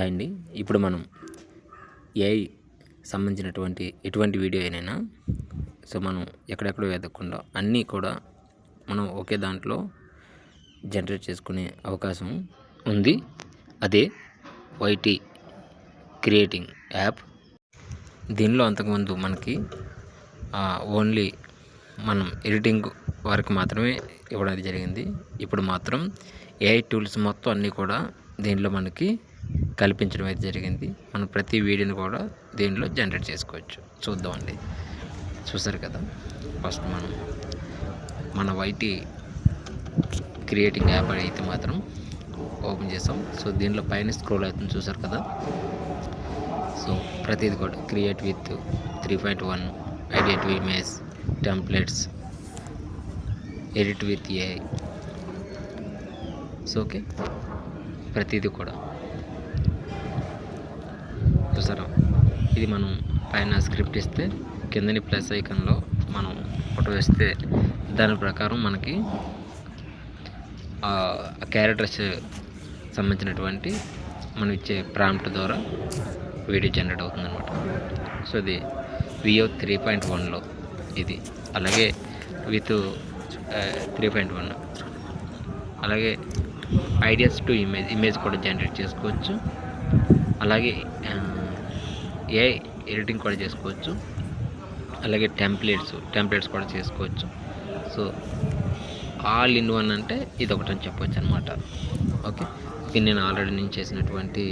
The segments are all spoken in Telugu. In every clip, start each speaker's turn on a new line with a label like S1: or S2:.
S1: అండి ఇప్పుడు మనం ఏఐ సంబంధించినటువంటి ఎటువంటి వీడియో అయినైనా సో మనం ఎక్కడెక్కడో వెతకకుండా అన్నీ కూడా మనం ఒకే దాంట్లో జనరేట్ చేసుకునే అవకాశం ఉంది. అదే వైటీ క్రియేటింగ్ యాప్. దీనిలో అంతకుముందు మనకి ఓన్లీ మనం ఎడిటింగ్ వరకు మాత్రమే ఇవ్వడం జరిగింది. ఇప్పుడు మాత్రం ఏఐ టూల్స్ మొత్తం అన్నీ కూడా దీనిలో మనకి కల్పించడం అయితే జరిగింది. మనం ప్రతి వీడియోని కూడా దీనిలో జనరేట్ చేసుకోవచ్చు. చూద్దామండి. చూసారు కదా? ఫస్ట్ మనం మన వైటీ క్రియేటింగ్ యాప్ అయితే మాత్రం ఓపెన్ చేసాం. సో దీనిలో పైన స్క్రోల్ అవుతుంది చూసారు కదా? సో ప్రతిది కూడా create with three point one edit image templates edit with AI so okay? ప్రతిదీ కూడా చూసారా ఇది మనం పైన స్క్రిప్ట్ ఇస్తే కిందని ప్లస్ ఐకన్లో మనం ఫోటో వేస్తే దాని ప్రకారం మనకి ఆ క్యారెక్టర్స్ సంబంధించినటువంటి మనం ఇచ్చే ప్రాంప్ట్ ద్వారా వీడియో జనరేట్ అవుతుందన్నమాట. సో ఇది విఓ త్రీ పాయింట్ వన్లో ఇది. అలాగే విత్ త్రీ పాయింట్ వన్. అలాగే ఐడియాస్ టు ఇమేజ్ ఇమేజ్ కూడా జనరేట్ చేసుకోవచ్చు. అలాగే ఏ ఎడిటింగ్ కూడా చేసుకోవచ్చు. అలాగే టెంప్లెట్స్ టెంప్లెట్స్ కూడా చేసుకోవచ్చు. సో ఆల్ ఇన్ వన్ అంటే ఇది ఒకటి అని చెప్పవచ్చు అనమాట ఓకే? ఇది నేను ఆల్రెడీ నేను చేసినటువంటి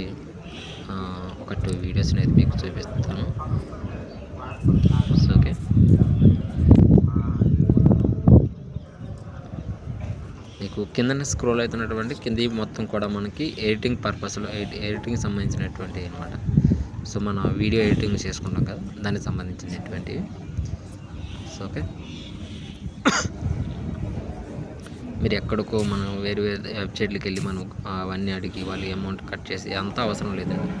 S1: ఒక టూ వీడియోస్ని అయితే మీకు చూపిస్తాను. ఓకే? మీకు కింద స్క్రోల్ అవుతున్నటువంటి కింద మొత్తం కూడా మనకి ఎడిటింగ్ పర్పస్లో ఎడిటింగ్ సంబంధించినటువంటి అనమాట సో మన వీడియో ఎడిటింగ్ చేసుకుంటాం కదా దానికి సంబంధించినటువంటివి. So okay. మీరు ఎక్కడికో మనం వేరు వేరు వెబ్సైట్లకి వెళ్ళి మనం అవన్నీ అడిగి వాళ్ళు అమౌంట్ కట్ చేసి అంత అవసరం లేదండి.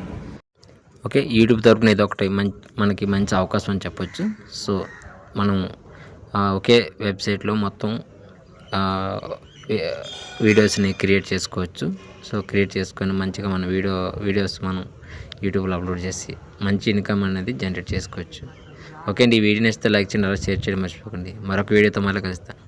S1: ఓకే యూట్యూబ్ తరపున ఇది ఒకటి మంచి మనకి మంచి అవకాశం అని చెప్పొచ్చు. సో మనం ఒకే వెబ్సైట్లో మొత్తం వీడియోస్ని క్రియేట్ చేసుకోవచ్చు. సో క్రియేట్ చేసుకొని మంచిగా మన వీడియో వీడియోస్ మనం యూట్యూబ్లో అప్లోడ్ చేసి మంచి ఇన్కమ్ అనేది జనరేట్ చేసుకోవచ్చు. ఓకే అండి ఈ వీడియోని ఇస్తే లైక్ చేయండి అలా షేర్ చేయడం మర్చిపోకండి. మరొక వీడియోతో మళ్ళీ కలుస్తాను.